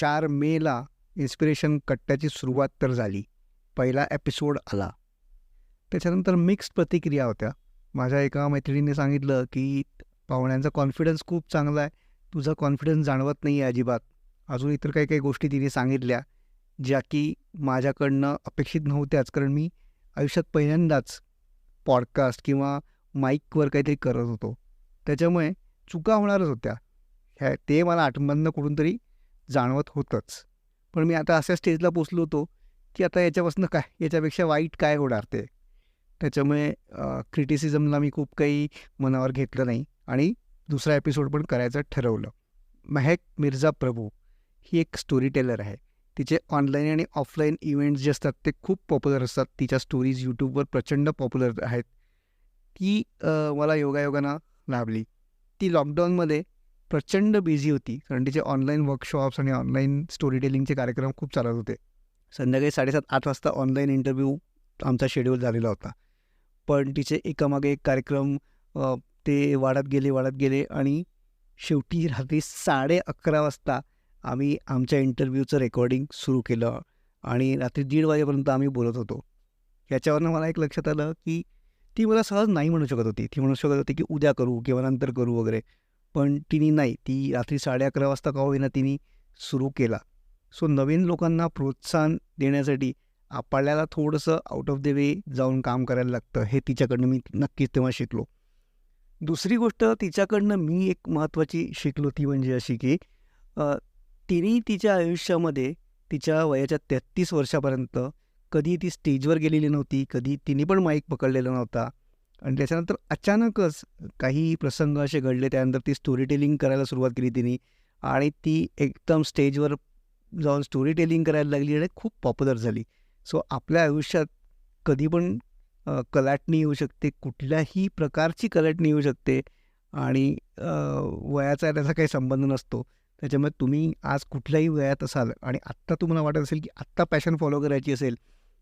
चार मेला इन्स्पिरेशन कट्ट्याची सुरुवात तर झाली. पहिला एपिसोड आला. त्याच्यानंतर मिक्स्ड प्रतिक्रिया होत्या. माझ्या एका मैत्रिणीने सांगितलं की पाहुण्यांचा कॉन्फिडन्स खूप चांगला आहे. तुझा कॉन्फिडन्स जाणवत नाही आहे अजिबात. अजून इतर काही काही गोष्टी तिने सांगितल्या ज्या की माझ्याकडनं अपेक्षित नव्हत्याच. कारण मी आयुष्यात पहिल्यांदाच पॉडकास्ट किंवा माईकवर काहीतरी करत होतो. त्याच्यामुळे चुका होणारच होत्या. ह्या ते मला आठमधनं कुठून तरी जाणवत होतंच. पण मी आता अशा स्टेजला पोचलो होतो की आता याच्यापासून काय? याच्यापेक्षा वाईट काय होणार ते? त्याच्यामुळे क्रिटिसिझमला मी खूप काही मनावर घेतलं नाही आणि दुसरा एपिसोड पण करायचं ठरवलं. महक मिर्झा प्रभू ही एक स्टोरी टेलर आहे. तिचे ऑनलाईन आणि ऑफलाईन इव्हेंट्स जे असतात ते खूप पॉप्युलर असतात. तिच्या स्टोरीज यूट्यूबवर प्रचंड पॉप्युलर आहेत. ती मला योगायोगानं लाभली. ती लॉकडाऊनमध्ये प्रचंड बिझी होती. कारण तिचे ऑनलाईन वर्कशॉप्स आणि ऑनलाईन स्टोरी टेलिंगचे कार्यक्रम खूप चालत होते. संध्याकाळी साडेसात आठ वाजता ऑनलाईन इंटरव्ह्यू आमचा शेड्यूल झालेला होता. पण तिचे एकामागे एक कार्यक्रम ते वाढत गेले वाढत गेले आणि शेवटी रात्री साडे अकरा वाजता आम्ही आमच्या इंटरव्ह्यूचं रेकॉर्डिंग सुरू केलं आणि रात्री दीड वाजेपर्यंत आम्ही बोलत होतो. याच्यावरनं मला एक लक्षात आलं की ती मला सहज नाही म्हणू शकत होती. ती म्हणू शकत होती की उद्या करू किंवा नंतर करू वगैरे. पण तिने नाही. ती रात्री साडे अकरा वाजता का होईना तिने सुरू केला. सो नवीन लोकांना प्रोत्साहन देण्यासाठी आपल्याला थोडंसं आउट ऑफ द वे जाऊन काम करायला लागतं. हे तिच्याकडनं मी नक्कीच तेव्हा शिकलो. दुसरी गोष्ट तिच्याकडनं मी एक महत्त्वाची शिकलो ती म्हणजे अशी की तिने तिच्या आयुष्यामध्ये तिच्या वयाच्या तेहत्तीस वर्षापर्यंत कधी ती स्टेजवर गेलेली नव्हती कधी तिने पण माईक पकडलेला नव्हता. आणि त्याच्यानंतर अचानकच काही प्रसंग असे घडले त्यानंतर ती स्टोरी टेलिंग करायला सुरुवात केली तिने. आणि ती एकदम स्टेजवर जाऊन स्टोरी टेलिंग करायला लागली आणि खूप पॉप्युलर झाली. सो आपल्या आयुष्यात कधी पण कलाटणी येऊ शकते कुठल्याही प्रकारची कलाटणी येऊ शकते आणि वयाचा त्याचा काही संबंध नसतो. त्याच्यामुळे तुम्ही आज कुठल्याही वयात असाल आणि आत्ता तुम्हाला वाटत असेल की आत्ता पॅशन फॉलो करायची असेल.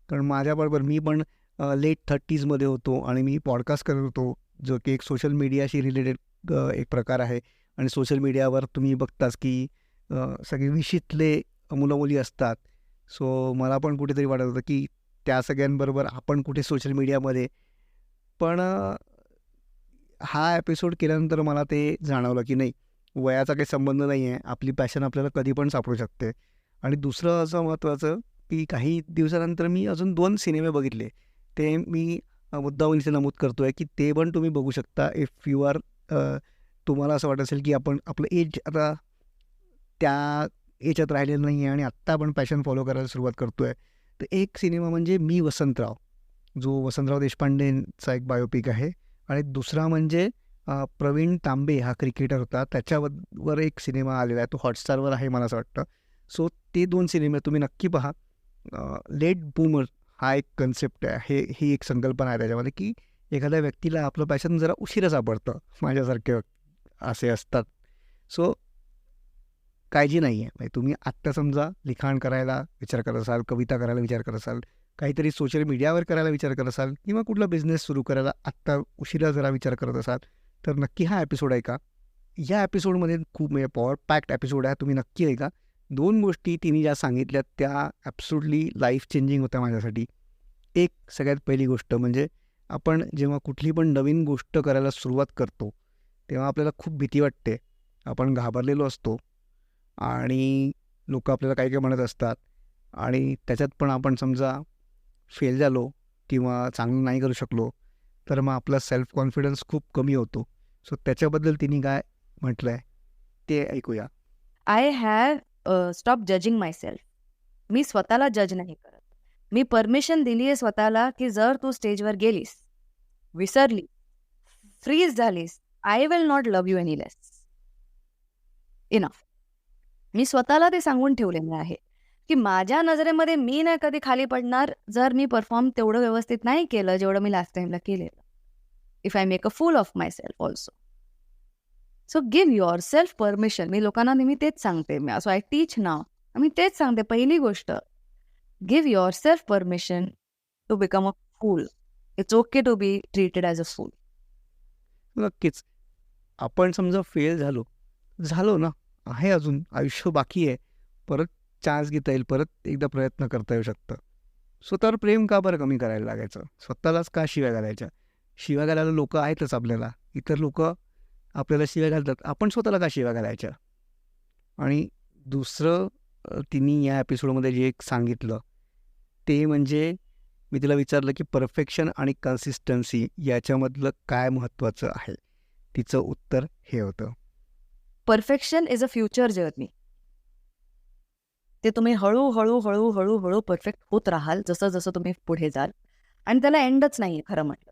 कारण माझ्याबरोबर मी पण लेट थर्टीजमध्ये होतो आणि मी पॉडकास्ट करत होतो जो की एक सोशल मीडियाशी रिलेटेड एक प्रकार आहे. आणि सोशल मीडियावर तुम्ही बघताच की सगळे विशीतले मुलं मुली असतात. सो मला पण कुठेतरी वाटत होतं की त्या सगळ्यांबरोबर आपण कुठे सोशल मीडियामध्ये पण हा एपिसोड केल्यानंतर मला ते जाणवलं की नाही वयाचा काही संबंध नाही आहे आपली पॅशन आपल्याला कधी पण सापडू शकते. आणि दुसरं असं महत्त्वाचं की काही दिवसानंतर मी अजून दोन सिनेमे बघितले. ते मी मुद्दाहून इथे नमूद करतो आहे की ते पण तुम्ही बघू शकता. इफ यू आर तुम्हाला असं वाटत असेल की आपण आपलं एज आता त्या याच्यात राहिलेलं नाही आहे आणि आत्ता आपण पॅशन फॉलो करायला सुरुवात करतो आहे तर एक सिनेमा म्हणजे मी वसंतराव जो वसंतराव देशपांडेंचा एक बायोपिक आहे. आणि दुसरा म्हणजे प्रवीण तांबे हा क्रिकेटर होता. त्याच्यावर एक सिनेमा आलेला आहे. तो हॉटस्टारवर आहे मला असं वाटतं. सो ते दोन सिनेमे तुम्ही नक्की पहा. लेट बूमर हा एक कन्सेप्ट आहे. हे ही एक संकल्पना आहे त्याच्यामध्ये की एखाद्या व्यक्तीला आपलं पॅशन जरा उशिरा सापडतं. माझ्यासारखे असे असतात. सो काळजी नाही आहे म्हणजे तुम्ही आत्ता समजा लिखाण करायला विचार करत असाल कविता करायला विचार करत असाल काहीतरी सोशल मीडियावर करायला विचार करत असाल किंवा कुठला बिझनेस सुरू करायला आत्ता उशिरा जरा विचार करत असाल तर नक्की हा एपिसोड आहे का या एपिसोडमध्ये खूप म्हणजे पॉवर पॅक्ड एपिसोड आहे. तुम्ही नक्की ऐका. दोन गोष्टी तिने ज्या सांगितल्या त्या ॲब्सुटली लाईफ चेंजिंग होत्या माझ्यासाठी. एक सगळ्यात पहिली गोष्ट म्हणजे आपण जेव्हा कुठली पण नवीन गोष्ट करायला सुरुवात करतो तेव्हा आपल्याला खूप भीती वाटते. आपण घाबरलेलो असतो आणि लोक आपल्याला काही काही म्हणत असतात आणि त्याच्यात पण आपण समजा फेल झालो किंवा चांगलं नाही करू शकलो तर मग आपला सेल्फ कॉन्फिडन्स खूप कमी होतो. सो त्याच्याबद्दल तिने काय म्हटलं आहे ते ऐकूया. I have stop judging myself मी स्वतःला जज नाही करत. मी परमिशन दिली आहे स्वतःला की जर तू स्टेजवर गेलीस विसरली freeze झालीस I will not love you any less enough मी स्वतःला ते सांगून ठेवलेलं आहे की माझ्या नजरेमध्ये मी नाही कधी खाली पडणार जर मी परफॉर्म तेवढं व्यवस्थित नाही केलं जेवढं मी लास्ट टाइमला केलेलं. If I make a fool of myself also so give yourself permission. मी लोकांना नेहमी तेच सांगते. मी सो आय टीच नाव. मी तेच सांगते पहिली गोष्ट. Give yourself permission to become a fool. It's okay to be treated as a fool. नक्कीच. आपण समजा फेल झालो. झालो ना. आहे अजून. आयुष्य बाकी आहे. परत चान्स घेता येईल. परत एकदा प्रयत्न करता येऊ शकतं. स्वतःवर प्रेम का बरं कमी करायला लागायचं? स्वतःलाच का शिव्या घालायच्या? शिव्या घालायला लोक आहेतच आपल्याला. इतर लोक आपल्याला शिव्या घालतात. आपण स्वतःला का शिव्या घालायच्या? आणि दुसरं तिने या एपिसोडमध्ये जे एक सांगितलं ते म्हणजे मी तिला विचारलं की परफेक्शन आणि कन्सिस्टन्सी याच्यामधलं काय महत्त्वाचं आहे? तिचं उत्तर हे होतं. Perfection is a future journey ते तुम्ही हळूहळू हळूहळू हळू परफेक्ट होत राहाल जसं जसं तुम्ही पुढे जाल. आणि त्याला एंडच नाही खरं म्हटलं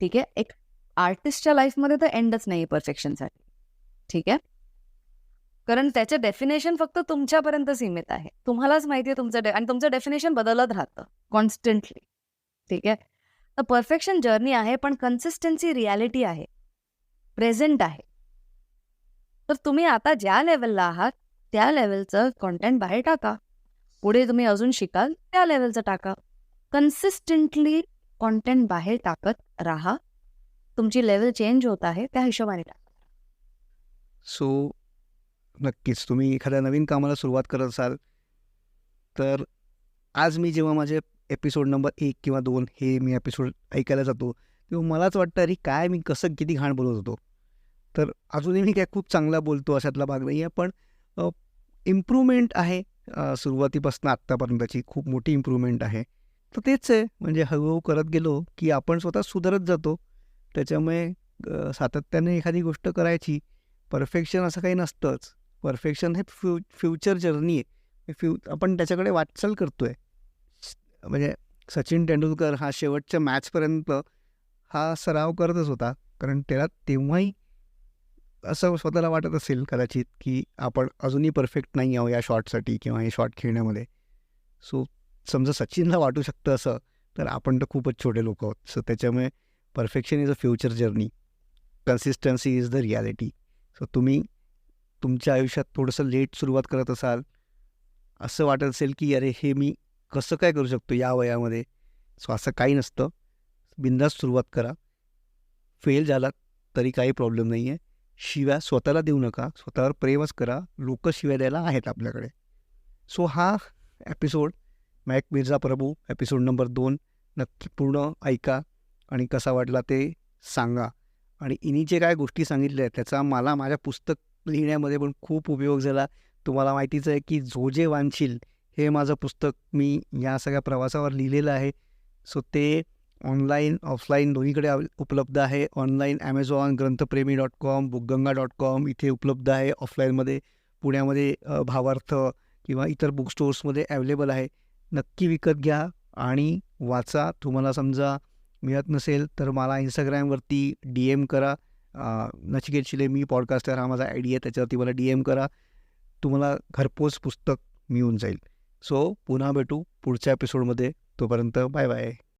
ठीक आहे? एक आर्टिस्टच्या लाईफमध्ये तर एंडच नाही परफेक्शनसाठी. ठीक आहे? कारण त्याचे डेफिनेशन फक्त तुमच्यापर्यंत सीमित आहे. तुम्हालाच माहिती आहे तुमचं आणि तुमचं डेफिनेशन बदलत राहतं कॉन्स्टंटली ठीक आहे? तर परफेक्शन जर्नी आहे पण कन्सिस्टन्सी रियालिटी आहे. प्रेझेंट आहे. तर तुम्ही आता ज्या लेवलला आहात त्या लेवलचं कॉन्टेंट बाहेर टाका. पुढे तुम्ही अजून शिकाल त्या लेवलचं टाका. कन्सिस्टंटली कॉन्टेंट बाहेर टाकत राहा. तुमची लेवल चेंज होत आहे त्या हिशोबाने टाका सो नक्कीच. तुम्ही एखाद्या नवीन कामाला सुरुवात करत असाल तर आज मी जेव्हा माझे एपिसोड नंबर एक किंवा दोन हे मी एपिसोड ऐकायला जातो तेव्हा मलाच वाटतं अरे काय मी कसं किती घाण बोलत होतो. तर अजूनही मी काय खूप चांगला बोलतो अशातला भाग नाही आहे पण इम्प्रूव्हमेंट आहे सुरुवातीपासून आत्तापर्यंतची खूप मोठी इम्प्रूव्हमेंट आहे. तर तेच आहे. म्हणजे हळूहळू करत गेलो की आपण स्वतः सुधारत जातो. त्याच्यामुळे सातत्याने एखादी गोष्ट करायची परफेक्शन असं काही नसतंच. परफेक्शन हे फ्यू फ्युचर जर्नी आहे. फ्यू आपण त्याच्याकडे वाटचाल करतो आहे म्हणजे सचिन तेंडुलकर हा शेवटच्या मॅचपर्यंत हा सराव करतच होता. कारण त्याला तेव्हाही असं स्वतःला वाटत असेल कदाचित की आपण अजूनही परफेक्ट नाही आहो या शॉटसाठी किंवा हे शॉट खेळण्यामध्ये. सो समजा सचिनला वाटू शकतं असं तर आपण तर खूपच छोटे लोक आहोत. सो त्याच्यामुळे perfection is a future journey consistency is the reality so तुम्ही तुमच्या आयुष्यात थोडंसं लेट सुरुवात करत असाल असं वाटत असेल की अरे हे मी कसं काय करू शकतो या वयामध्ये? सो असं काही नसतं. बिंदास सुरुवात करा. फेल झालात तरी काही प्रॉब्लेम नाही आहे शिव्या स्वतःला देऊ नका. स्वतःवर प्रेमच करा. लोक शिव्या द्यायला आहेत आपल्याकडे. सो हा episode Mac Mirza Prabhu episode number दोन. नक्की पूर्ण ऐका. आणि कसा वाटला ते सांगा. आणि इनी जे काय गोष्टी सांगितल्या आहेत त्याचा मला माझ्या पुस्तक लिहिण्यामध्ये पण खूप उपयोग झाला. तुम्हाला माहितीच आहे की जो जे वांशील हे माझं पुस्तक मी या सगळ्या प्रवासावर लिहिलेलं आहे. सो ते ऑनलाईन ऑफलाईन दोन्हीकडे उपलब्ध आहे. Online Amazon Granthpremi dot com Bookganga dot com इथे उपलब्ध आहे. ऑफलाईनमध्ये पुण्यामध्ये भावार्थ किंवा इतर बुक स्टोर्समध्ये अवेलेबल आहे. नक्की विकत घ्या आणि वाचा. तुम्हाला समजा मिळत नसेल तर मला इंस्टाग्रामवरती डी एम करा. नचिकेत शिले मी पॉडकास्टर हा माझा आय डी आहे त्याच्यावरती मला डी एम करा. तुम्हाला घरपोच पुस्तक मिळून जाईल. सो पुन्हा भेटू पुढच्या एपिसोडमध्ये तोपर्यंत बाय बाय.